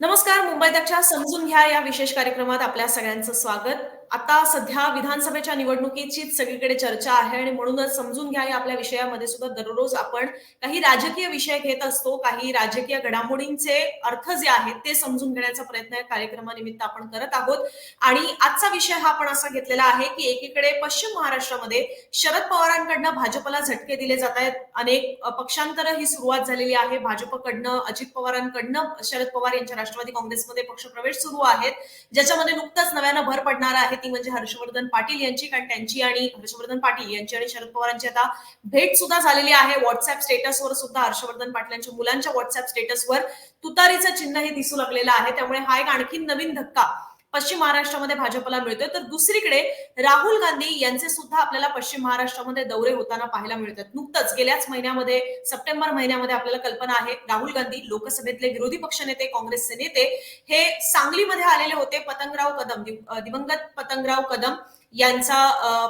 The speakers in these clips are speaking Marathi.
नमस्कार मुंबई दक्षा समजून घ्या या विशेष कार्यक्रमात आपल्या सगळ्यांचं स्वागत. आता सध्या विधानसभेच्या निवडणुकीचीच सगळीकडे चर्चा आहे आणि म्हणूनच समजून घ्या या आपल्या विषयामध्ये सुद्धा दररोज आपण काही राजकीय विषय घेत असतो काही राजकीय घडामोडींचे अर्थ जे आहेत ते समजून घेण्याचा प्रयत्न या कार्यक्रमानिमित्त आपण करत आहोत. आणि आजचा विषय हा आपण असा घेतलेला आहे की एकीकडे पश्चिम महाराष्ट्रामध्ये शरद पवारांकडनं भाजपला झटके दिले जात आहेत. अनेक पक्षांतर ही सुरुवात झालेली आहे. भाजपकडनं अजित पवारांकडनं शरद पवार यांच्या राष्ट्रवादी काँग्रेसमध्ये पक्षप्रवेश सुरू आहेत ज्याच्यामध्ये नुकताच नव्यानं भर पडणार आहे. ती म्हणजे हर्षवर्धन पाटील यांची कारण त्यांची आणि हर्षवर्धन पाटील यांची आणि शरद पवारांची आता भेट सुद्धा झालेली आहे. व्हॉट्सअप स्टेटसवर सुद्धा हर्षवर्धन पाटलांच्या मुलांच्या व्हॉट्सअप स्टेटसवर तुतारीचं चिन्ह हे दिसू लागलेलं आहे. त्यामुळे हा एक आणखी नवीन धक्का पश्चिम महाराष्ट्रामध्ये भाजपला मिळतोय. तर दुसरीकडे राहुल गांधी यांचे सुद्धा आपल्याला पश्चिम महाराष्ट्रामध्ये दौरे होताना पाहायला मिळतात. नुकतंच गेल्याच महिन्यामध्ये सप्टेंबर महिन्यामध्ये आपल्याला कल्पना आहे राहुल गांधी लोकसभेतले विरोधी पक्षनेते काँग्रेसचे नेते हे सांगलीमध्ये आलेले होते. पतंगराव कदम दिवंगत पतंगराव कदम. यांचा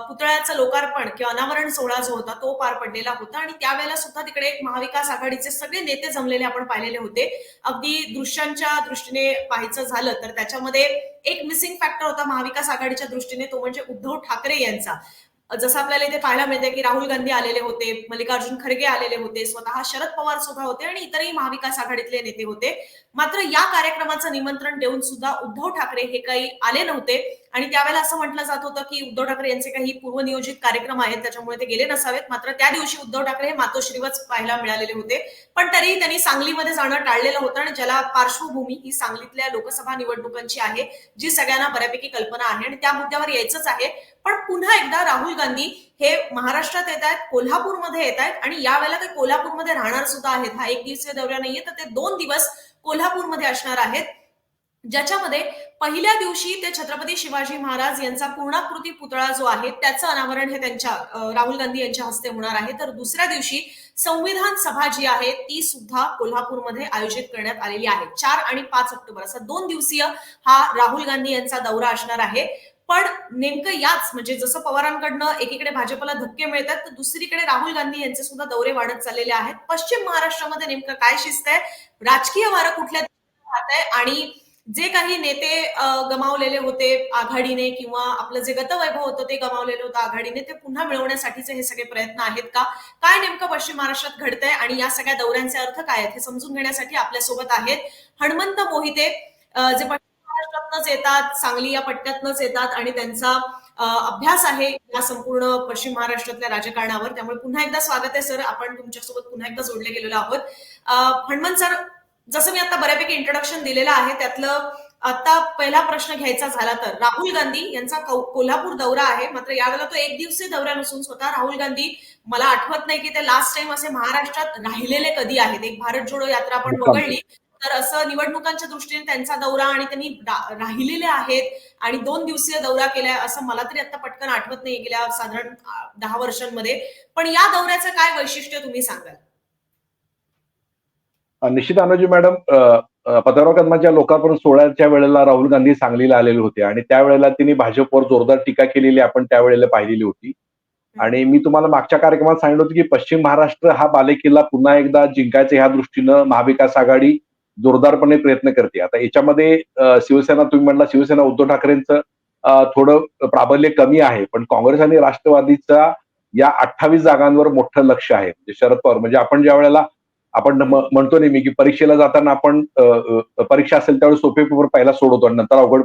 पुतळ्याचं लोकार्पण किंवा अनावरण सोहळा जो होता तो पार पडलेला होता. आणि त्यावेळेला सुद्धा तिकडे महाविकास आघाडीचे सगळे नेते जमलेले आपण पाहिलेले होते. अगदी दृश्यांच्या दृष्टीने पाहायचं झालं तर त्याच्यामध्ये एक मिसिंग फॅक्टर होता महाविकास आघाडीच्या दृष्टीने तो म्हणजे उद्धव ठाकरे यांचा. जसं आपल्याला इथे पाहायला मिळते की राहुल गांधी आलेले होते मल्लिकार्जुन खरगे आलेले होते स्वतः शरद पवार सुद्धा होते आणि इतरही महाविकास आघाडीतले नेते होते. मात्र या कार्यक्रमाचं निमंत्रण देऊन सुद्धा उद्धव ठाकरे हे काही आले नव्हते. आणि त्यावेळेला असं म्हटलं जात होतं की उद्धव ठाकरे यांचे काही पूर्वनियोजित कार्यक्रम आहेत त्याच्यामुळे ते गेले नसावेत. मात्र त्या दिवशी उद्धव ठाकरे हे मातोश्रीवच पाहायला मिळालेले होते. पण तरीही त्यांनी सांगलीमध्ये जाणं टाळलेलं होतं आणि ज्याला पार्श्वभूमी ही सांगलीतल्या लोकसभा निवडणुकांची आहे जी सगळ्यांना बऱ्यापैकी कल्पना आहे आणि त्या मुद्द्यावर यायचंच आहे. पण पुन्हा एकदा राहुल गांधी हे महाराष्ट्रात येत आहेत कोल्हापूरमध्ये येत आहेत आणि यावेळेला ते कोल्हापूरमध्ये राहणार सुद्धा आहेत. हा एक दिवसीय दौरा नाहीये तर ते दोन दिवस कोल्हापूरमध्ये असणार आहेत. ज्याच्यामध्ये पहिल्या दिवशी ते छत्रपती शिवाजी महाराज यांचा पूर्णाकृती पुतळा जो आहे त्याचं अनावरण हे त्यांच्या राहुल गांधी यांच्या हस्ते होणार आहे. तर दुसऱ्या दिवशी संविधान सभा जी आहे ती सुद्धा कोल्हापूरमध्ये आयोजित करण्यात आलेली आहे. चार आणि पाच ऑक्टोबर असा दोन दिवसीय हा राहुल गांधी यांचा दौरा असणार आहे. पण नेमकं याच म्हणजे जसं पवारांकडनं एकीकडे भाजपला धक्के मिळतात तर दुसरीकडे राहुल गांधी यांचे सुद्धा दौरे वाढत चाललेले आहेत. पश्चिम महाराष्ट्रामध्ये नेमकं काय शिस्त आहे? राजकीय वारं कुठल्या आणि जे काही नेते गमावलेले होते आघाडीने किंवा आपलं जे गतवैभव होतं ते गमावलेलं होतं आघाडीने ते पुन्हा मिळवण्यासाठीचे हे सगळे प्रयत्न आहेत का? काय नेमकं पश्चिम महाराष्ट्रात घडतंय आणि या सगळ्या दौऱ्यांचे अर्थ काय आहेत हे समजून घेण्यासाठी आपल्यासोबत आहेत हनुमंत मोहिते जे महाराष्ट्रातनच येतात सांगली या पट्ट्यातनच येतात आणि त्यांचा अभ्यास आहे या संपूर्ण पश्चिम महाराष्ट्रातल्या राजकारणावर. त्यामुळे पुन्हा एकदा स्वागत आहे सर. आपण तुमच्यासोबत पुन्हा एकदा जोडले गेलेलो आहोत. हनुमंत सर जसं मी आता बऱ्यापैकी इंट्रोडक्शन दिलेलं आहे त्यातलं आता पहिला प्रश्न घ्यायचा झाला तर राहुल गांधी यांचा कोल्हापूर दौरा आहे. मात्र यावेळेला तो एक दिवसीय दौरा नसून स्वतः राहुल गांधी मला आठवत नाही की ते लास्ट टाइम असे महाराष्ट्रात राहिलेले कधी आहेत. एक भारत जोडो यात्रा आपण वगळली तर असं निवडणुकांच्या दृष्टीने त्यांचा दौरा आणि त्यांनी राहिलेले आहेत आणि दोन दिवसीय दौरा केलाय असं मला तरी आता पटकन आठवत नाही गेल्या साधारण दहा वर्षांमध्ये. पण या दौऱ्याचं काय वैशिष्ट्य तुम्ही सांगाल? निश्चित अनुजी मॅडम पत्रकार कदमाच्या लोकार्पण सोहळ्याच्या वेळेला राहुल गांधी सांगलीला आलेले होते आणि त्यावेळेला तिने भाजपवर जोरदार टीका केलेली आपण त्यावेळेला पाहिलेली होती. आणि मी तुम्हाला मागच्या कार्यक्रमात सांगितलं होतं की पश्चिम महाराष्ट्र हा बालेकिल्ला पुन्हा एकदा जिंकायचा ह्या दृष्टीनं महाविकास आघाडी जोरदारपणे प्रयत्न करते. आता याच्यामध्ये शिवसेना तुम्ही म्हणला शिवसेना उद्धव ठाकरेंचं थोडं प्राबल्य कमी आहे. पण काँग्रेस आणि राष्ट्रवादीचा या अठ्ठावीस जागांवर मोठं लक्ष आहे. म्हणजे शरद पवार म्हणजे आपण ज्या वेळेला आपण म्हणतो नेहमी की परीक्षेला जाताना आपण परीक्षा असेल त्यावेळेस सोपे पेपर पहिला सोडवतो आणि नंतर अवघड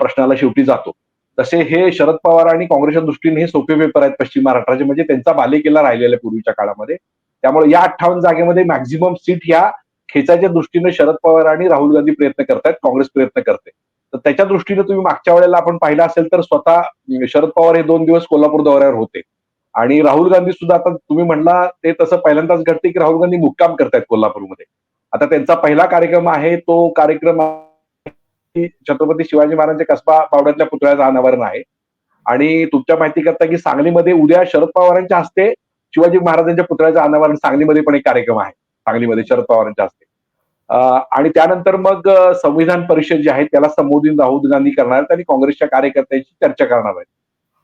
प्रश्नाला शेवटी जातो. तसे हे शरद पवार आणि काँग्रेसच्या दृष्टीने हे सोपे पेपर आहेत पश्चिम महाराष्ट्राचे म्हणजे त्यांचा बालेकिल्ला राहिलेला पूर्वीच्या काळामध्ये. त्यामुळे या अठ्ठावन्न जागेमध्ये मॅक्झिमम सीट ह्या खेचाच्या दृष्टीने शरद पवार आणि राहुल गांधी प्रयत्न करतायत काँग्रेस प्रयत्न करते. तर त्याच्या दृष्टीने तुम्ही मागच्या वेळेला आपण पाहिलं असेल तर स्वतः शरद पवार हे दोन दिवस कोल्हापूर दौऱ्यावर होते. आणि राहुल गांधी सुद्धा आता तुम्ही म्हणला ते तसं पहिल्यांदाच घडते की राहुल गांधी मुक्काम करतायत कोल्हापूरमध्ये. आता त्यांचा पहिला कार्यक्रम आहे तो कार्यक्रम छत्रपती शिवाजी महाराजांच्या कसबा बावड्यातल्या पुतळ्याचं अनावरण आहे. आणि तुमच्या माहिती करता की सांगलीमध्ये उद्या शरद पवारांच्या हस्ते शिवाजी महाराजांच्या पुतळ्याचं अनावरण सांगलीमध्ये पण एक कार्यक्रम आहे. सांगलीमध्ये शरद पवारांच्या हस्ते. आणि त्यानंतर मग संविधान परिषद जी आहे त्याला संबोधित राहुल गांधी करणार आहेत आणि काँग्रेसच्या कार्यकर्त्यांची चर्चा करणार आहेत.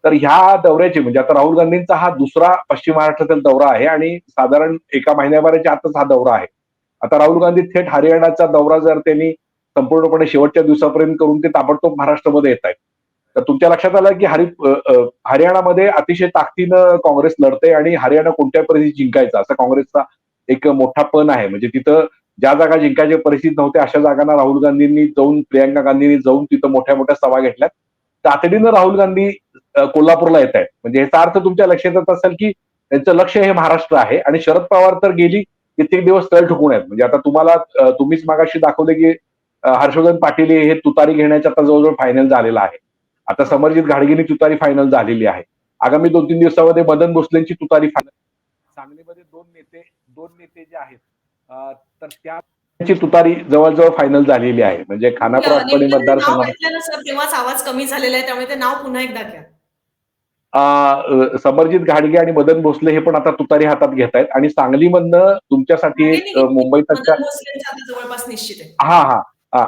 तर ह्या दौऱ्याची म्हणजे आता राहुल गांधींचा हा दुसरा पश्चिम महाराष्ट्रातील दौरा आहे आणि साधारण एका महिन्याभराच्या आतच हा दौरा आहे. आता राहुल गांधी थेट हरियाणाचा दौरा जर त्यांनी संपूर्णपणे शेवटच्या दिवसापर्यंत करून ते ताबडतोब महाराष्ट्रामध्ये येत आहेत. तर तुमच्या लक्षात आलं की हरि हरियाणामध्ये अतिशय ताकदीनं काँग्रेस लढते आणि हरियाणा कोणत्या परिस्थितीत जिंकायचा असा काँग्रेसचा एक मोठा पण आहे. म्हणजे तिथं ज्या जागा जिंकायची परिस्थिती नव्हते अशा जागांना राहुल गांधींनी जाऊन प्रियांका गांधींनी जाऊन तिथं मोठ्या मोठ्या सभा घेतल्यात. तातडीनं राहुल गांधी कोल्हापूरला येत आहेत. म्हणजे याचा अर्थ तुमच्या लक्षात येत असेल की त्यांचं लक्ष हे महाराष्ट्र आहे आणि शरद पवार तर गेली कित्येक दिवस तळ ठुकून आहेत. म्हणजे आता तुम्हाला तुम्हीच मागाशी दाखवले की हर्षवर्धन पाटील हे तुतारी घेण्याच्या आता जवळजवळ फायनल झालेलं आहे. आता समरजित घाडगेनी तुतारी फायनल झालेली आहे. आगामी दोन तीन दिवसामध्ये मदन भोसलेंची तुतारी फायनल सांगलीमध्ये दोन नेते दोन नेते जे आहेत तर त्या त्यांची तुतारी जवळजवळ फायनल झालेली आहे. म्हणजे खानापूर ना सर तेव्हाच आवाज कमी झालेला आहे त्यामुळे ते नाव पुन्हा एकदा घ्या. समरजित घाडगे आणि मदन भोसले हे पण आता तुतारी हातात घेत आहेत. आणि सांगलीमधनं तुमच्यासाठी जवळपास निश्चित आहे. हा हा.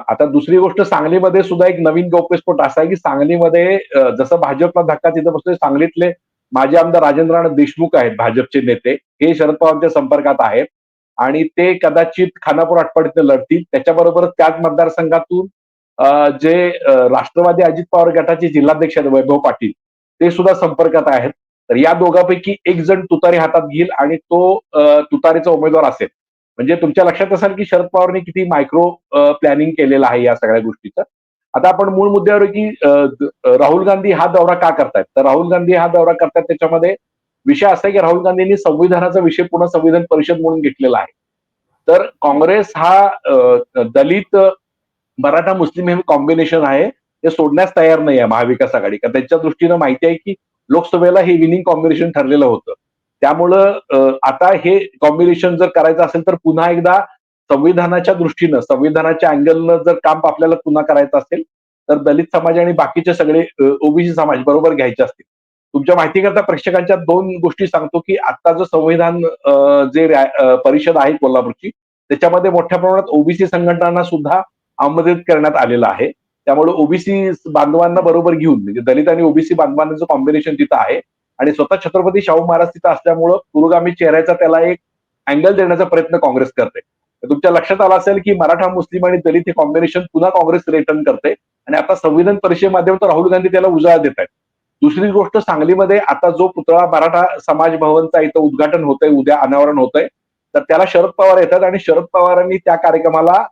आता दुसरी गोष्ट सांगलीमध्ये सुद्धा एक नवीन गौप्यस्फोट असा आहे की सांगलीमध्ये जसं भाजपला धक्का तिथं बसतोय सांगलीतले माजी आमदार राजेंद्र देशमुख आहेत भाजपचे नेते. हे शरद पवारांच्या संपर्कात आहेत. आणि ते कदाचित खानापूर आटपाडीतनं लढतील. त्याच्याबरोबर त्याच मतदारसंघातून जे राष्ट्रवादी अजित पवार गटाचे जिल्हाध्यक्ष आहेत वैभव पाटील ते सुद्धा संपर्कात आहेत. तर या दोघांपैकी एक जण तुतारी हातात घेईल आणि तो तुतारीचा उमेदवार असेल. म्हणजे तुमच्या लक्षात असेल की शरद पवारने किती मायक्रो प्लॅनिंग केलेलं आहे या सगळ्या गोष्टीचं. आता आपण मूळ मुद्द्यावर की राहुल गांधी हा दौरा का करतायत? तर राहुल गांधी हा दौरा करतायत त्याच्यामध्ये विषय असा आहे की राहुल गांधींनी संविधानाचा विषय पुन्हा संविधान परिषद म्हणून घेतलेला आहे. तर काँग्रेस हा दलित मराठा मुस्लिम हे कॉम्बिनेशन आहे. ते सोडण्यास तयार नाही आहे महाविकास आघाडी. कारण त्यांच्या दृष्टीनं माहिती आहे की लोकसभेला हे विनिंग कॉम्बिनेशन ठरलेलं होतं. त्यामुळं आता हे कॉम्बिनेशन जर करायचं असेल तर पुन्हा एकदा संविधानाच्या दृष्टीनं संविधानाच्या अँगलनं जर काम आपल्याला पुन्हा करायचं असेल तर दलित समाज आणि बाकीचे सगळे ओबीसी समाज बरोबर घ्यायचे असतील. तुमच्या माहितीकरता प्रेक्षकांच्या दोन गोष्टी सांगतो की आता जो संविधान जे परिषद आहे कोल्हापूरची त्याच्यामध्ये मोठ्या प्रमाणात ओबीसी संघटनांना सुद्धा आमंत्रित करण्यात आलेलं आहे. त्यामुळे ओबीसी बांधवांना बरोबर घेऊन म्हणजे दलित आणि ओबीसी बांधवांचं कॉम्बिनेशन तिथं आहे आणि स्वतः छत्रपती शाहू महाराज तिथं असल्यामुळं पुरोगामी चेहऱ्याचा त्याला एक अँगल देण्याचा प्रयत्न काँग्रेस करते. तर तुमच्या लक्षात आलं असेल की मराठा मुस्लिम आणि दलित हे कॉम्बिनेशन पुन्हा काँग्रेस रिटर्न करते आणि आता संविधान परिषदे तर राहुल गांधी त्याला उजाळा देत आहेत. दुसरी गोष्ट सांगलीमध्ये आता जो पुतळा मराठा समाज भवनचा इथं उद्घाटन होतंय उद्या अनावरण होतंय तर त्याला शरद पवार येतात आणि शरद पवारांनी त्या कार्यक्रमाला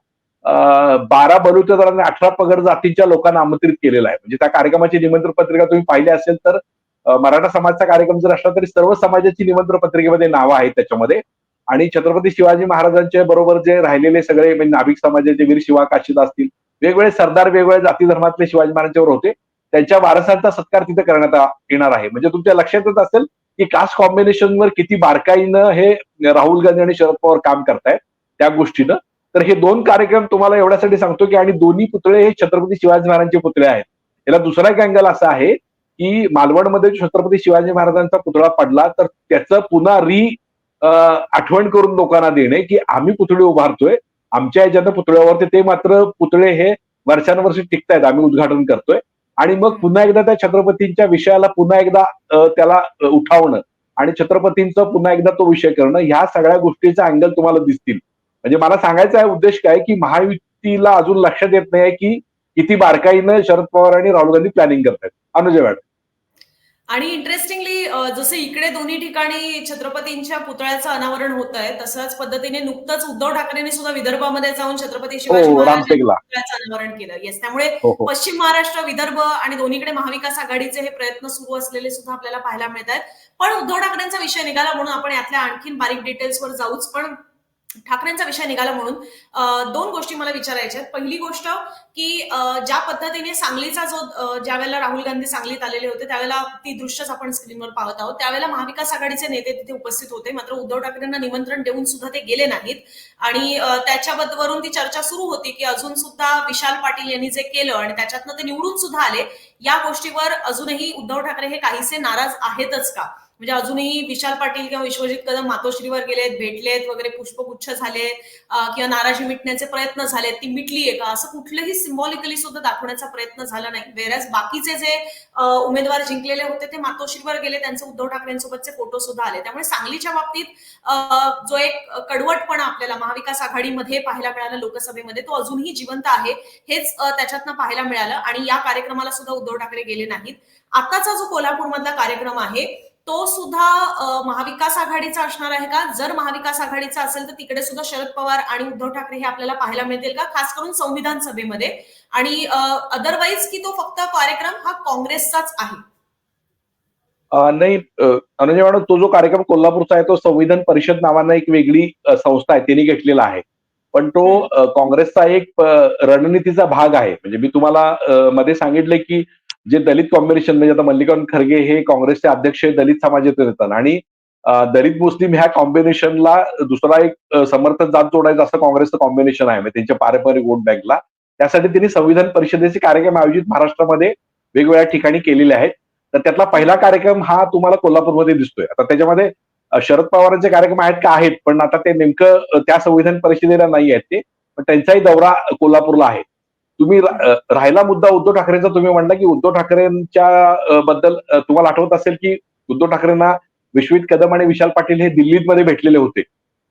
बारा बलुतेदार अठरा पगड जातीच्या लोकांना आमंत्रित केलेलं आहे. म्हणजे त्या कार्यक्रमाची निमंत्रण पत्रिका तुम्ही पाहिली असेल तर मराठा समाजचा कार्यक्रम जर असला तरी सर्व समाजाची निमंत्रण पत्रिकेमध्ये नावं आहेत त्याच्यामध्ये. आणि छत्रपती शिवाजी महाराजांच्या बरोबर जे राहिलेले सगळे म्हणजे नाभिक समाजाचे वीर शिवा काशीद असतील वेगवेगळे सरदार वेगवेगळ्या जाती धर्मातले शिवाजी महाराजांच्यावर होते. त्यांच्या वारसांचा सत्कार तिथे करण्यात आ- येणार आहे. म्हणजे तुमच्या लक्षातच असेल की कास्ट कॉम्बिनेशनवर किती बारकाईनं हे राहुल गांधी आणि शरद पवार काम करतायत त्या गोष्टीनं. तर हे दोन कार्यक्रम तुम्हाला एवढ्यासाठी सांगतो की आणि दोन्ही पुतळे हे छत्रपती शिवाजी महाराजांचे पुतळे आहेत. याला दुसरा एक अँगल असा आहे की मालवणमध्ये जो छत्रपती शिवाजी महाराजांचा पुतळा पडला तर त्याचं पुन्हा री आठवण करून लोकांना देणे की आम्ही पुतळे उभारतोय. आमच्या याच्यानं पुतळ्यावरती ते मात्र पुतळे हे वर्षानुवर्ष टिकतायत आम्ही उद्घाटन करतोय. आणि मग पुन्हा एकदा त्या छत्रपतींच्या विषयाला पुन्हा एकदा त्याला उठावणं आणि छत्रपतींचं पुन्हा एकदा तो विषय करणं ह्या सगळ्या गोष्टीचा अँगल तुम्हाला दिसतील. म्हणजे मला सांगायचा आहे उद्देश काय की महायुतीला अजून लक्षात येत नाही की किती बारकाईनं शरद पवार आणि राहुल गांधी प्लॅनिंग करतायत. अनुजय मॅडम. आणि इंटरेस्टिंगली जसं इकडे दोन्ही ठिकाणी छत्रपतींच्या पुतळ्याचं अनावरण होत आहे तसंच पद्धतीने नुकतंच उद्धव ठाकरेंनी सुद्धा विदर्भामध्ये जाऊन छत्रपती शिवाजी हो महाराज रामटेकला. पुतळ्याचं अनावरण केलं. येस त्यामुळे हो हो. पश्चिम महाराष्ट्र विदर्भ आणि दोन्हीकडे महाविकास आघाडीचे हे प्रयत्न सुरू असलेले सुद्धा आपल्याला पाहायला मिळत आहेत पण उद्धव ठाकरेंचा विषय निघाला म्हणून आपण यातल्या आणखीन बारीक डिटेल्सवर जाऊच. पण ठाकरेंचा विषय निघाला म्हणून दोन गोष्टी मला विचारायच्या आहेत. पहिली गोष्ट की ज्या पद्धतीने सांगलीचा जो ज्या वेळेला राहुल गांधी सांगलीत आलेले होते त्यावेळेला ती दृश्यच आपण स्क्रीनवर पाहत आहोत. त्यावेळेला महाविकास आघाडीचे नेते तिथे उपस्थित होते. मात्र उद्धव ठाकरेंना निमंत्रण देऊन सुद्धा ते गेले नाहीत. आणि अं, त्याच्यावरून ती चर्चा सुरू होती की अजून सुद्धा विशाल पाटील यांनी जे केलं आणि त्याच्यातनं ते निवडून सुद्धा आले या गोष्टीवर अजूनही उद्धव ठाकरे हे काहीसे नाराज आहेतच का? म्हणजे अजूनही विशाल पाटील किंवा विश्वजित कदम मातोश्रीवर गेलेत भेटलेत वगैरे पुष्पगुच्छ झाले किंवा नाराजी मिटण्याचे प्रयत्न झाले ती मिटली आहे का असं कुठलंही सिम्बॉलिकली सुद्धा दाखवण्याचा प्रयत्न झाला नाही. वेरॅज बाकीचे जे उमेदवार जिंकलेले होते ते मातोश्रीवर गेले त्यांचे उद्धव ठाकरेंसोबतचे फोटो सुद्धा आले. त्यामुळे सांगलीच्या बाबतीत जो एक कडवटपणा आपल्याला महाविकास आघाडीमध्ये पाहायला मिळाला लोकसभेमध्ये तो अजूनही जिवंत आहे. हेच त्याच्यातनं पाहायला मिळालं. आणि या कार्यक्रमाला सुद्धा उद्धव ठाकरे गेले नाहीत. आताचा जो कोल्हापूरमधला कार्यक्रम आहे तो सुद्धा महाविकास आघाडीचा असणार आहे का? जर महाविकास आघाडीचा असेल तर तिकडे सुद्धा शरद पवार आणि उद्धव ठाकरे हे आपल्याला पाहायला मिळतील का? खास करून संविधान सभेमध्ये. आणि अदरवाईज की तो फक्त कार्यक्रम हा काँग्रेसचाच आहे? नाही अनुजय मॅडम तो जो कार्यक्रम कोल्हापूरचा आहे तो संविधान परिषद नावानं एक वेगळी संस्था आहे त्यांनी घेतलेला आहे. पण तो काँग्रेसचा एक रणनीतीचा भाग आहे. म्हणजे मी तुम्हाला मध्ये सांगितले की जे दलित कॉम्बिनेशन म्हणजे आता मल्लिकार्जुन खरगे हे काँग्रेसचे अध्यक्ष दलित समाजातून येतात. आणि दलित मुस्लिम ह्या कॉम्बिनेशनला दुसरा एक समर्थन जात जोडायचं असं काँग्रेसचं कॉम्बिनेशन आहे. म्हणजे त्यांच्या पारंपरिक वोट बँकला त्यासाठी त्यांनी संविधान परिषदेचे कार्यक्रम आयोजित महाराष्ट्रामध्ये वेगवेगळ्या ठिकाणी केलेले आहेत. तर त्यातला पहिला कार्यक्रम हा तुम्हाला कोल्हापूरमध्ये दिसतोय. आता त्याच्यामध्ये शरद पवारांचे कार्यक्रम आहेत का? आहेत. पण आता ते नेमकं त्या संविधान परिषदेला नाही आहेत ते. पण त्यांचाही दौरा कोल्हापूरला आहे. तुम्ही राहिला मुद्दा उद्धव ठाकरेंचा तुम्ही म्हणला की उद्धव ठाकरेंच्या बद्दल तुम्हाला आठवत असेल की उद्धव ठाकरेंना विश्वित कदम आणि विशाल पाटील हे दिल्लीमध्ये भेटलेले होते.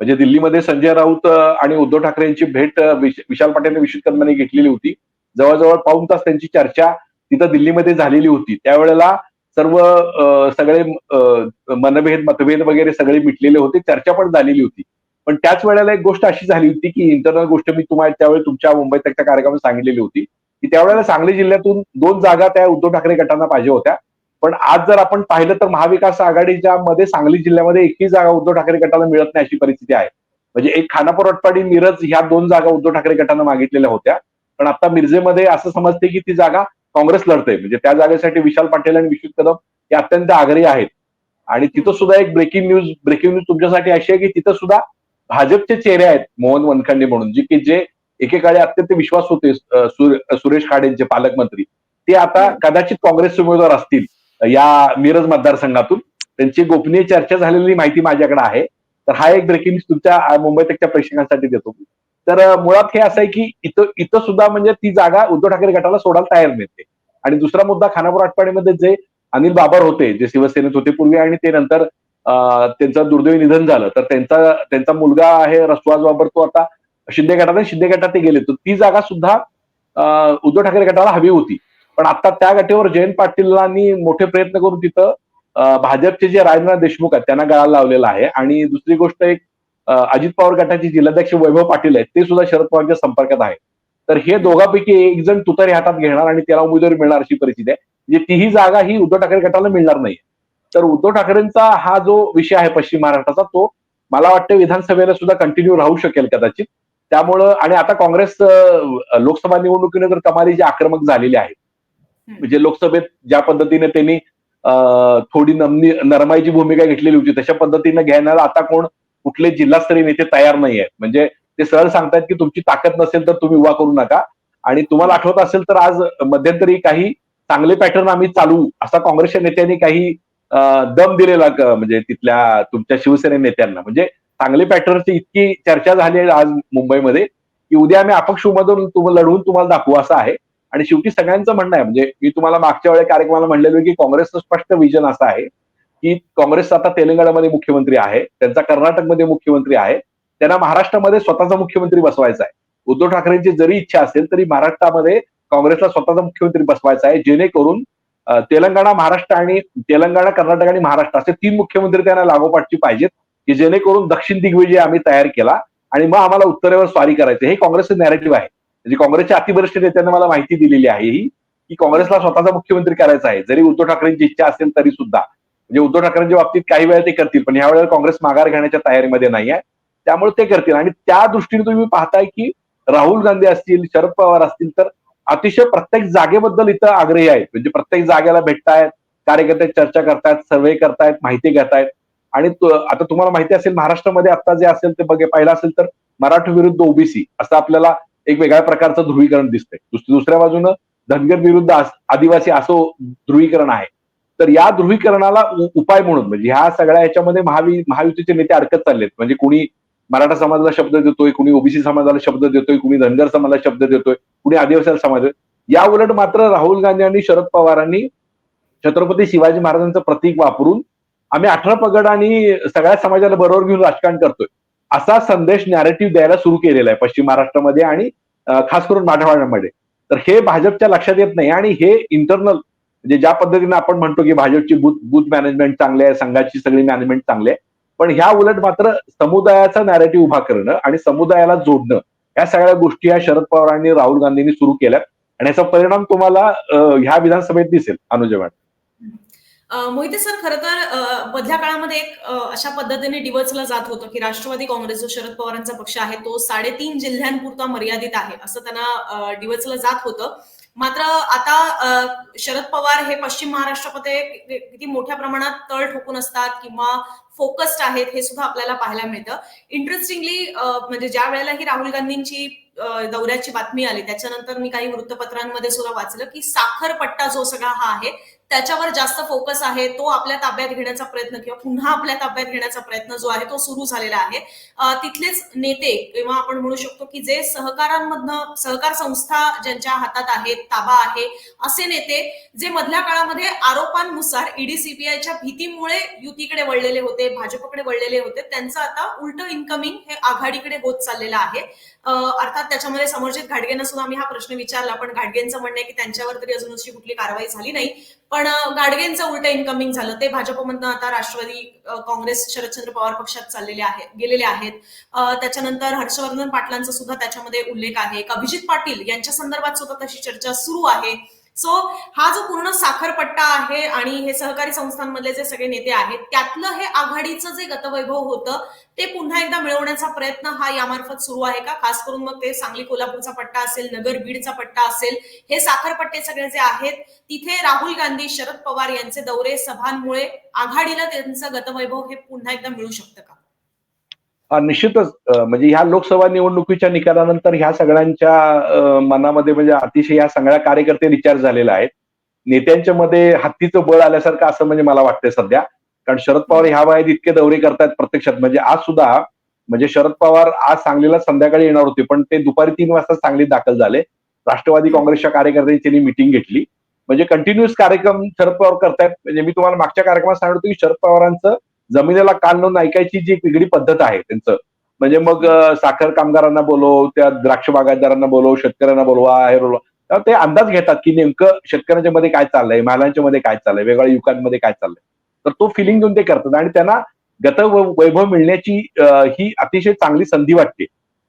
म्हणजे दिल्लीमध्ये संजय राऊत आणि उद्धव ठाकरे यांची भेट विशाल पाटील आणि विश्वित कदमांनी घेतलेली होती. जवळजवळ पाऊन तास त्यांची चर्चा तिथं दिल्लीमध्ये झालेली होती. त्यावेळेला सर्व सगळे मनभेद मतभेद वगैरे सगळे मिटलेले होते. चर्चा पण झालेली होती. पण त्याच वेळेला एक गोष्ट अशी झाली होती की इंटरनल गोष्ट मी तुम्हाला त्यावेळी तुमच्या मुंबईत तकच्या कार्यक्रमात सांगितलेली होती. की त्यावेळेला सांगली जिल्ह्यातून दोन जागा त्या उद्धव ठाकरे गटांना पाहिजे होत्या. पण आज जर आपण पाहिलं तर महाविकास आघाडीच्या मध्ये सांगली जिल्ह्यामध्ये एकही जागा उद्धव ठाकरे गटाला मिळत नाही अशी परिस्थिती आहे. म्हणजे एक खानापूर अटपाडी मिरज ह्या दोन जागा उद्धव ठाकरे गटानं मागितलेल्या होत्या. पण आता मिरजेमध्ये असं समजते की ती जागा काँग्रेस लढते म्हणजे त्या जागेसाठी विशाल पाटील आणि विश्वित कदम हे अत्यंत आग्रही आहेत. आणि तिथं सुद्धा एक ब्रेकिंग न्यूज ब्रेकिंग न्यूज तुमच्यासाठी अशी आहे की तिथं सुद्धा भाजपचे चेहरे आहेत मोहन वनखंडे म्हणून जे की जे एकेकाळी अत्यंत विश्वास होते सुरेश खाडेंचे पालकमंत्री. ते आता कदाचित काँग्रेसचे उमेदवार असतील या मिरज मतदारसंघातून. त्यांची गोपनीय चर्चा झालेली माहिती माझ्याकडे आहे. तर हा एक ब्रेकिंग न्यूज तुमच्या अ, मुंबई तकच्या प्रेक्षकांसाठी देतो. तर मुळात हे असं आहे की इथं इथं सुद्धा म्हणजे ती जागा उद्धव ठाकरे गटाला सोडायला तयार मिळते. आणि दुसरा मुद्दा खानापूर आटपाडीमध्ये जे अनिल बाबर होते जे शिवसेनेत होते पूर्वी आणि ते नंतर त्यांचं दुर्दैवी निधन झालं. तर त्यांचा त्यांचा मुलगा आहे रसवाज बाबर तो आता. शिंदे गटात आहे, शिंदे गटात ते गेले. तर ती जागा सुद्धा उद्धव ठाकरे गटाला हवी होती. पण आता त्या गटेवर जयंत पाटीलांनी मोठे प्रयत्न करून तिथं भाजपचे जे राजेंद्र देशमुख आहेत त्यांना गळा लावलेला आहे. आणि दुसरी गोष्ट एक अजित पवार गटाचे जिल्हाध्यक्ष वैभव पाटील आहेत ते सुद्धा शरद पवारांच्या संपर्कात आहे तर हे दोघांपैकी एक जण तुतारी हातात घेणार आणि त्याला उमेदवारी मिळणार अशी परिस्थिती आहे. म्हणजे तीही जागा ही उद्धव ठाकरे गटाला मिळणार नाही तर उद्धव ठाकरेंचा हा जो विषय आहे पश्चिम महाराष्ट्राचा तो मला वाटतं विधानसभेला सुद्धा कंटिन्यू राहू शकेल कदाचित. त्यामुळं आणि आता काँग्रेस लोकसभा निवडणुकीने तर कमाली जी आक्रमक झालेली आहे म्हणजे लोकसभेत ज्या पद्धतीने त्यांनी थोडी नमनी नरमाईची भूमिका घेतलेली होती तशा पद्धतीने घ्यायला आता कोण कुठले जिल्हास्तरीय नेते तयार नाही आहेत म्हणजे ते सरळ सांगतायत की तुमची ताकद नसेल तर तुम्ही उभा करू नका. आणि तुम्हाला आठवत असेल तर आज मध्यंतरी काही चांगले पॅटर्न आम्ही चालू असा काँग्रेसच्या नेत्यांनी काही दम दिलेला म्हणजे तिथल्या तुमच्या शिवसेने नेत्यांना म्हणजे चांगले पॅटर्नची इतकी चर्चा झाली आहे आज मुंबईमध्ये की उद्या आम्ही अपक्ष उमेदवार तुम्हाला लढवून तुम्हाला दाखवू असं आहे. आणि शेवटी सगळ्यांचं म्हणणं आहे. म्हणजे मी तुम्हाला मागच्या वेळेला कार्यक्रमाला म्हणलेलो की काँग्रेसचं स्पष्ट विजन असं आहे की काँग्रेस आता तेलंगणामध्ये मुख्यमंत्री आहे. त्यांचा कर्नाटकमध्ये मुख्यमंत्री आहे. त्यांना महाराष्ट्रामध्ये स्वतःचा मुख्यमंत्री बसवायचा आहे. उद्धव ठाकरेंची जरी इच्छा असेल तरी महाराष्ट्रामध्ये काँग्रेसला स्वतःचा मुख्यमंत्री बसवायचा आहे. जेणेकरून तेलंगणा महाराष्ट्र आणि तेलंगणा कर्नाटक आणि महाराष्ट्र असे तीन मुख्यमंत्री त्यांना लागोपाठची पाहिजेत की जेणेकरून दक्षिण दिग्विजय आम्ही तयार केला आणि मग आम्हाला उत्तरेवर स्वारी करायचं. हे काँग्रेसचं नॅरेटिव्ह आहे. म्हणजे काँग्रेसच्या अतिवरिष्ठ नेत्यांना मला माहिती दिलेली आहे ही की काँग्रेसला स्वतःचा मुख्यमंत्री करायचा आहे. जरी उद्धव ठाकरेंची इच्छा असेल तरी सुद्धा. म्हणजे उद्धव ठाकरेंच्या बाबतीत काही वेळा ते करतील पण ह्या वेळेला काँग्रेस माघार घेण्याच्या तयारीमध्ये नाही आहे. त्यामुळे ते करतील. आणि त्या दृष्टीने तुम्ही पाहताय की राहुल गांधी असतील शरद पवार असतील तर अतिशय प्रत्येक जागेबद्दल इथं आग्रही आहेत. म्हणजे प्रत्येक जागेला भेटतायत कार्यकर्ते चर्चा करतायत सर्वे करतायत माहिती घेतायत. आणि आता तुम्हाला माहिती असेल महाराष्ट्रामध्ये आता जे असेल ते बघे पाहिलं असेल तर मराठी विरुद्ध ओबीसी असं आपल्याला एक वेगळ्या प्रकारचं ध्रुवीकरण दिसतंय. दुस- दुसऱ्या बाजूनं धनगर विरुद्ध आदिवासी असं ध्रुवीकरण आहे. तर या ध्रुवीकरणाला उपाय म्हणून म्हणजे ह्या सगळ्या ह्याच्यामध्ये महावी महायुतीचे नेते अडकत चाललेत. म्हणजे कुणी मराठा समाजाला शब्द देतोय कुणी ओबीसी समाजाला शब्द देतोय कुणी धनगर समाजाला शब्द देतोय कुणी आदिवासी समाज. या उलट मात्र राहुल गांधी आणि शरद पवारांनी छत्रपती शिवाजी महाराजांचं प्रतीक वापरून आम्ही अठरा पगड आणि सगळ्या समाजाला बरोबर घेऊन राजकारण करतोय. असा संदेश नॅरेटिव्ह द्यायला सुरू केलेला आहे पश्चिम महाराष्ट्रामध्ये आणि खास करून मराठवाड्यामध्ये. तर हे भाजपच्या लक्षात येत नाही आणि हे इंटरनल म्हणजे ज्या पद्धतीने आपण म्हणतो की भाजपची बूथ बूथ मॅनेजमेंट चांगले आहे संघाची सगळी मॅनेजमेंट चांगली आहे पण ह्या उलट मात्र समुदायाचा नॅरेटिव्ह उभा करणं आणि समुदायाला जोडणं या सगळ्या गोष्टी या शरद पवारांनी राहुल गांधींनी सुरू केल्या आणि याचा परिणाम तुम्हाला ह्या विधानसभेत दिसेल अनुजय मोहिते सर खरं तर मधल्या काळामध्ये एक अशा पद्धतीने डिवचला जात होतं की राष्ट्रवादी काँग्रेस जो शरद पवारांचा पक्ष आहे तो साडेतीन जिल्ह्यांपुरता मर्यादित आहे असं त्यांना डिवचलं जात होतं. मात्र आता शरद पवार हे पश्चिम महाराष्ट्रामध्ये किती मोठ्या प्रमाणात तळ ठोकून असतात किंवा फोकस्ड आहेत हे सुद्धा आपल्याला पाहायला मिळतं. इंटरेस्टिंगली म्हणजे ज्या वेळेला ही राहुल गांधींची दौऱ्याची बातमी आली. त्याच्यानंतर मी काही वृत्तपत्रांमध्ये सुद्धा वाचलं की साखरपट्टा जो सगळा हा आहे त्याच्यावर जास्त फोकस आहे तो आपल्या ताब्यात घेण्याचा प्रयत्न किंवा पुन्हा आपल्या ताब्यात घेण्याचा प्रयत्न जो आहे तो सुरू झालेला आहे. तिथलेच नेते किंवा आपण म्हणू शकतो की जे सहकारांमधनं सहकार संस्था ज्यांच्या हातात आहेत ताबा आहे असे नेते जे मधल्या काळामध्ये आरोपांनुसार ईडी सीबीआयच्या भीतीमुळे युतीकडे वळलेले होते भाजपकडे वळलेले होते त्यांचं आता उलट इन्कमिंग हे आघाडीकडे होत चाललेलं आहे. अर्थात त्याच्यामध्ये समर्जित घाटगेंना सुद्धा आम्ही हा प्रश्न विचारला. पण घाटगेंचं म्हणणं आहे की त्यांच्यावर तरी अजून अशी कुठली कारवाई झाली नाही. पण गाडगेंचं उलट इन्कमिंग झालं. ते भाजपमधनं आता राष्ट्रवादी काँग्रेस शरदचंद्र पवार पक्षात चाललेले आहेत गेलेले आहेत. त्याच्यानंतर हर्षवर्धन पाटलांचा सुद्धा त्याच्यामध्ये उल्लेख आहे. अभिजित पाटील यांच्या संदर्भात सुद्धा तशी चर्चा सुरू आहे. सो हा जो पूर्ण साखरपट्टा आहे आणि हे सहकारी संस्थांमधले जे सगळे नेते आहेत त्यातलं हे आघाडीचं जे गतवैभव होतं ते पुन्हा एकदा मिळवण्याचा प्रयत्न हा यामार्फत सुरू आहे का? खास करून मग ते सांगली कोल्हापूरचा पट्टा असेल नगर बीडचा पट्टा असेल हे साखरपट्टे सगळे जे आहेत तिथे राहुल गांधी शरद पवार यांचे दौरे सभांमुळे आघाडीला त्यांचं गतवैभव हे पुन्हा एकदा मिळू शकतं का? निश्चितच म्हणजे ह्या लोकसभा निवडणुकीच्या निकालानंतर ह्या सगळ्यांच्या मनामध्ये म्हणजे अतिशय ह्या सगळ्या कार्यकर्ते रिचार्ज झालेला आहेत. नेत्यांच्या मध्ये हत्तीचं बळ आल्यासारखं असं म्हणजे मला वाटतंय सध्या. कारण शरद पवार ह्या वयात इतके दौरे करतायत प्रत्यक्षात. म्हणजे आज सुद्धा म्हणजे शरद पवार आज सांगलीला संध्याकाळी येणार होते पण ते दुपारी तीन वाजता सांगलीत दाखल झाले. राष्ट्रवादी काँग्रेसच्या कार्यकर्त्यांची त्यांनी मिटिंग घेतली. म्हणजे कंटिन्युअस कार्यक्रम शरद पवार करतायत. म्हणजे मी तुम्हाला मागच्या कार्यक्रमात सांगतो की शरद पवारांचं जमिनीला कान लावून ऐकायची जी एक वेगळी पद्धत आहे त्यांचं. म्हणजे मग साखर कामगारांना बोलव त्या द्राक्ष बागायतदारांना बोलव शेतकऱ्यांना बोलवा हे बोलवा. ते अंदाज घेतात की नेमकं शेतकऱ्यांच्या मध्ये काय चाललंय महिलांच्या मध्ये काय चाललंय वेगवेगळ्या युवकांमध्ये काय चाललंय. तर तो फिलिंग घेऊन ते करतात आणि त्यांना गत वैभव मिळण्याची ही अतिशय चांगली संधी वाटते.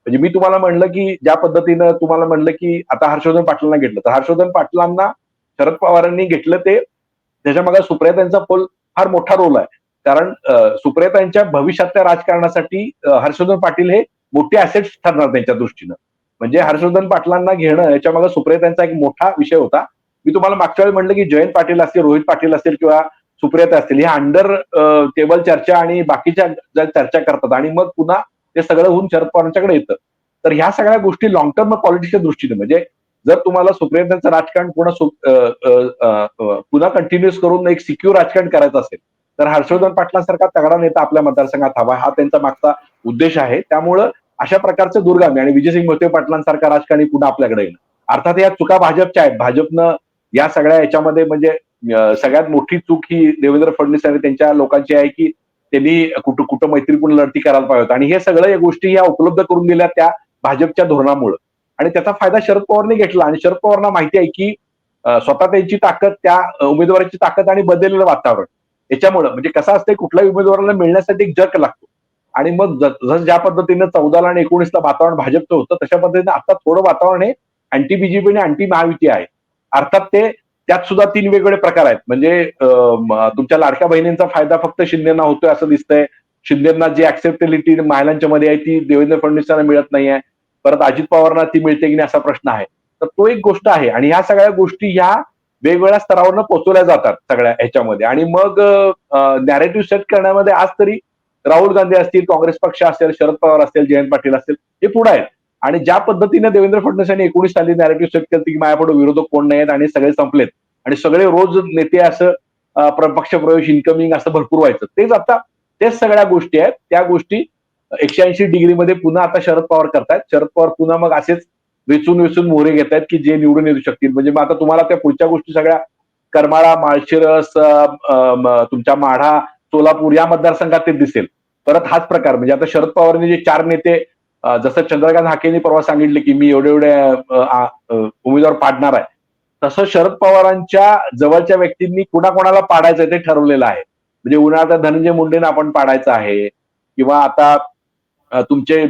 म्हणजे मी तुम्हाला म्हणलं की ज्या पद्धतीनं तुम्हाला म्हणलं की आता हर्षवर्धन पाटलांना घेतलं. तर हर्षवर्धन पाटलांना शरद पवारांनी घेतलं ते त्याच्यामागे सुप्रियातांचा पोल फार मोठा रोल आहे. कारण सुप्रियतांच्या भविष्यातल्या राजकारणासाठी हर्षवर्धन पाटील हे मोठे असेट्स ठरणार त्यांच्या दृष्टीनं. म्हणजे हर्षवर्धन पाटलांना घेणं याच्या मागे एक मोठा विषय होता. मी तुम्हाला मागच्या वेळी म्हणलं की जयंत पाटील असतील रोहित पाटील असतील किंवा सुप्रियता असतील हे अंडर टेबल चर्चा आणि बाकीच्या चर्चा करतात आणि मग पुन्हा ते सगळं होऊन शरद पवारांच्याकडे येतं. तर ह्या सगळ्या गोष्टी लॉंग टर्म पॉलिटिक्सच्या दृष्टीने म्हणजे जर तुम्हाला सुप्रियतांचं राजकारण पुन्हा पुन्हा कंटिन्युअस करून एक सिक्युअर राजकारण करायचं असेल तर हर्षवर्धन पाटलांसारखा तगडा नेता आपल्या मतदारसंघात हवा हा त्यांचा मागचा उद्देश आहे. त्यामुळं अशा प्रकारचं दुर्गामी आणि विजयसिंग मोहिते पाटलांसारखा राजकारणी पुन्हा आपल्याकडे येणं अर्थात या चुका भाजपच्या आहेत. भाजपनं या सगळ्या याच्यामध्ये म्हणजे सगळ्यात मोठी चूक ही देवेंद्र फडणवीस आणि त्यांच्या लोकांची आहे की त्यांनी कुठं कुठं मैत्रीपूर्ण लढती करायला पाहिजे होत्या. आणि हे सगळं या गोष्टी या उपलब्ध करून दिल्या त्या भाजपच्या धोरणामुळे. आणि त्याचा फायदा शरद पवारने घेतला. आणि शरद पवारांना माहिती आहे की स्वतः त्यांची ताकद त्या उमेदवाराची ताकद आणि बदललेलं वातावरण. याच्यामुळं म्हणजे कसं असतंय कुठल्याही उमेदवाराला मिळण्यासाठी एक जर्क लागतो. आणि मग जसं ज्या पद्धतीनं चौदाला आणि एकोणीसला वातावरण भाजपचं होतं तशा पद्धतीने आता थोडं वातावरण हे अँटी बीजेपी आणि अँटी महायुती आहे. अर्थात ते त्यात सुद्धा तीन वेगवेगळे प्रकार आहेत. म्हणजे तुमच्या लाडक्या बहिणींचा फायदा फक्त शिंदेना होतोय असं दिसतंय. शिंदेना जी ऍक्सेप्टेबिलिटी महिलांच्या मध्ये आहे ती देवेंद्र फडणवीसांना मिळत नाहीये परत अजित पवारांना ती मिळते की नाही असा प्रश्न आहे. तर तो एक गोष्ट आहे. आणि ह्या सगळ्या गोष्टी ह्या वेगवेगळ्या स्तरावरनं पोहोचवल्या जातात सगळ्या ह्याच्यामध्ये. आणि मग नॅरेटिव्ह सेट करण्यामध्ये आज तरी राहुल गांधी असतील काँग्रेस पक्ष असेल शरद पवार असतील जयंत पाटील असतील हे पुढे आहेत. आणि ज्या पद्धतीने देवेंद्र फडणवीस यांनी एकोणीस साली नॅरेटिव्ह सेट केलं की माझ्याकडे विरोधक कोण नाहीत आणि सगळे संपलेत. आणि सगळे रोज नेते असं पक्षप्रवेश इन्कमिंग असं भरपूर व्हायचं. तेच आता तेच सगळ्या गोष्टी आहेत. त्या गोष्टी एकशे ऐंशी डिग्रीमध्ये पुन्हा आता शरद पवार करतायत. शरद पवार पुन्हा मग असेच वेचून वेचून मोहरे घेत आहेत की जे निवडून येऊ शकतील. म्हणजे मग आता तुम्हाला त्या पुढच्या गोष्टी सगळ्या करमाळा माळशिरस तुमच्या माढा सोलापूर या मतदारसंघात ते दिसेल. परत हाच प्रकार. म्हणजे आता शरद पवारांनी जे चार नेते जसं चंद्रकांत हाकेंनी परवा सांगितले की मी एवढे एवढे उमेदवार पाडणार आहे. तसं शरद पवारांच्या जवळच्या व्यक्तींनी कुणाकोणाला पाडायचं ते ठरवलेलं आहे. म्हणजे उन्हाळ्यात धनंजय मुंडेंना आपण पाडायचं आहे. किंवा आता तुमचे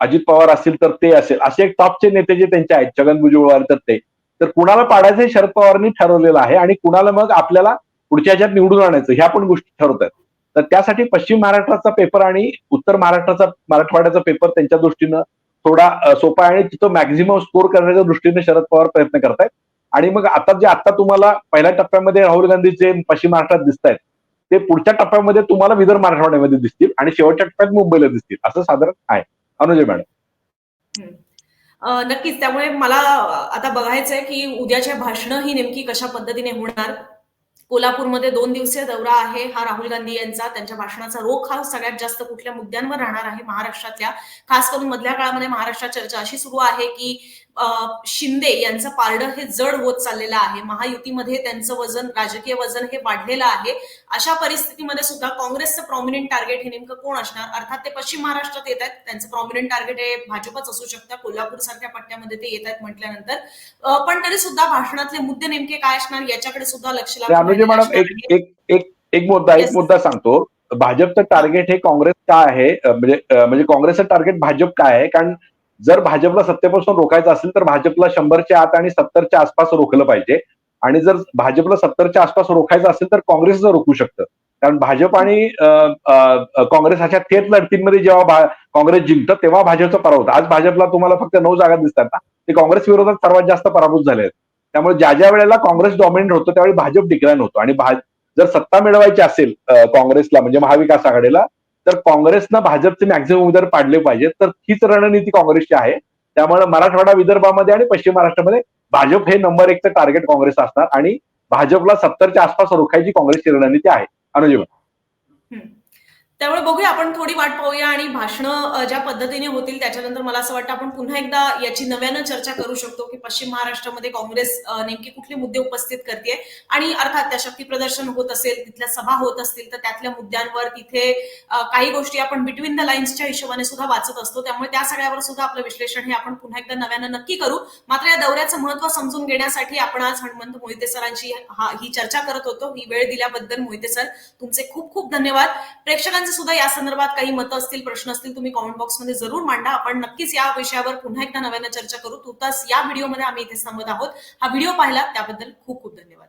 अजित पवार असतील तर ते असेल. असे एक टॉपचे नेते जे त्यांचे आहेत छगन भुजबळ तर ते. तर कुणाला पाडायचं शरद पवारांनी ठरवलेलं आहे आणि कुणाला मग आपल्याला पुढच्या ह्याच्यात निवडून आणायचं ह्या पण गोष्टी ठरवत आहेत. तर त्यासाठी पश्चिम महाराष्ट्राचा पेपर आणि उत्तर महाराष्ट्राचा मराठवाड्याचा पेपर त्यांच्या दृष्टीनं थोडा सोपा आहे आणि तिथं मॅक्झिमम स्कोर करण्याच्या दृष्टीने शरद पवार प्रयत्न करतायत. आणि मग आता जे आता तुम्हाला पहिल्या टप्प्यामध्ये राहुल गांधीचे पश्चिम महाराष्ट्रात दिसत आहेत ते पुढच्या टप्प्यामध्ये तुम्हाला विदर्भ मराठवाड्यामध्ये दिसतील आणि शेवटच्या टप्प्यात मुंबईला दिसतील. असं साधारण आहे. अनुजय मॅडम. नक्कीच. त्यामुळे मला आता बघायचंय की उद्याच्या भाषणं ही नेमकी कशा पद्धतीने होणार? कोल्हापूरमध्ये दोन दिवसीय दौरा आहे. हा राहुल गांधी यांचा. त्यांच्या भाषणाचा रोख हा सगळ्यात जास्त कुठल्या मुद्द्यांवर राहणार आहे महाराष्ट्रातल्या. खास करून मधल्या काळामध्ये महाराष्ट्रात चर्चा अशी सुरू आहे की शिंदे यांचं पारडं हे जड होत चाललेलं आहे. महायुतीमध्ये त्यांचं वजन राजकीय वजन हे वाढलेलं आहे. अशा परिस्थितीमध्ये सुद्धा काँग्रेसचं प्रॉमिनंट टार्गेट हे नेमकं कोण असणार? अर्थात ते पश्चिम महाराष्ट्रात येत आहेत. त्यांचं प्रॉमिनंट टार्गेट हे भाजपच असू शकतं. कोल्हापूर सारख्या पट्ट्यामध्ये ते येत आहेत म्हटल्यानंतर. पण तरी सुद्धा भाषणातले मुद्दे नेमके काय असणार? याच्याकडे सुद्धा लक्ष लागतं अनुजय मॅडम एक एक एक एक मुद्दा एक. मुद्दा सांगतो. भाजपचं टार्गेट हे काँग्रेस काय आहे? म्हणजे म्हणजे काँग्रेसचं टार्गेट भाजप काय आहे? कारण जर भाजपला सत्तेपासून रोखायचं असेल तर भाजपला शंभरच्या आत आणि सत्तरच्या आसपास रोखलं पाहिजे. आणि जर भाजपला सत्तरच्या आसपास रोखायचं असेल तर काँग्रेसचं रोखू शकतं. कारण भाजप आणि काँग्रेस अशा थेट लढतींमध्ये जेव्हा काँग्रेस जिंकतं तेव्हा भाजपचा पराभव होतो. आज भाजपला तुम्हाला फक्त नऊ जागा दिसतात ना? ते काँग्रेस विरोधात सर्वात जास्त पराभूत झाले आहेत त्यामुळे ज्या ज्या वेळेला काँग्रेस डॉमिनेट होतो त्यावेळी भाजप डिक्लाईन होतो. आणि जर सत्ता मिळवायची असेल काँग्रेसला म्हणजे महाविकास आघाडीला तर काँग्रेसनं भाजपचे मॅक्झिमम उमेदवार पाडले पाहिजेत. तर हीच रणनीती काँग्रेसची आहे. त्यामुळे मराठवाडा विदर्भामध्ये आणि पश्चिम महाराष्ट्रामध्ये भाजप हे नंबर एकचं टार्गेट काँग्रेस असणार. आणि भाजपला सत्तरच्या आसपास रोखायची काँग्रेसची रणनीती आहे. अनुजीवन त्यामुळे बघूया आपण थोडी वाट पाहूया आणि भाषणं ज्या पद्धतीने होतील त्याच्यानंतर मला असं वाटतं आपण पुन्हा एकदा याची नव्यानं चर्चा करू शकतो की पश्चिम महाराष्ट्रामध्ये काँग्रेस नेमके कुठले मुद्दे उपस्थित करते आणि अर्थात त्या शक्ती प्रदर्शन होत असेल तिथल्या सभा होत असतील तर त्यातल्या मुद्द्यांवर तिथे काही गोष्टी आपण बिटवीन द लाईन्सच्या हिशोबाने सुद्धा वाचत असतो. त्यामुळे त्या सगळ्यावर सुद्धा आपलं विश्लेषण हे आपण पुन्हा एकदा नव्यानं नक्की करू. मात्र या दौऱ्याचं महत्त्व समजून घेण्यासाठी आपण आज हनुमंत मोहिते सरांची हा ही चर्चा करत होतो. ही वेळ दिल्याबद्दल मोहिते सर तुमचे खूप खूप धन्यवाद. प्रेक्षकांचे सुद्धा या संदर्भात काही मतं असतील प्रश्न असतील तुम्ही कॉमेंट बॉक्समध्ये जरूर मांडा. आपण नक्कीच या विषयावर पुन्हा एकदा नव्यानं चर्चा करू. तुर्तास या व्हिडिओमध्ये आम्ही इथे थांबत आहोत. हा व्हिडिओ पाहिला त्याबद्दल खूप खूप धन्यवाद.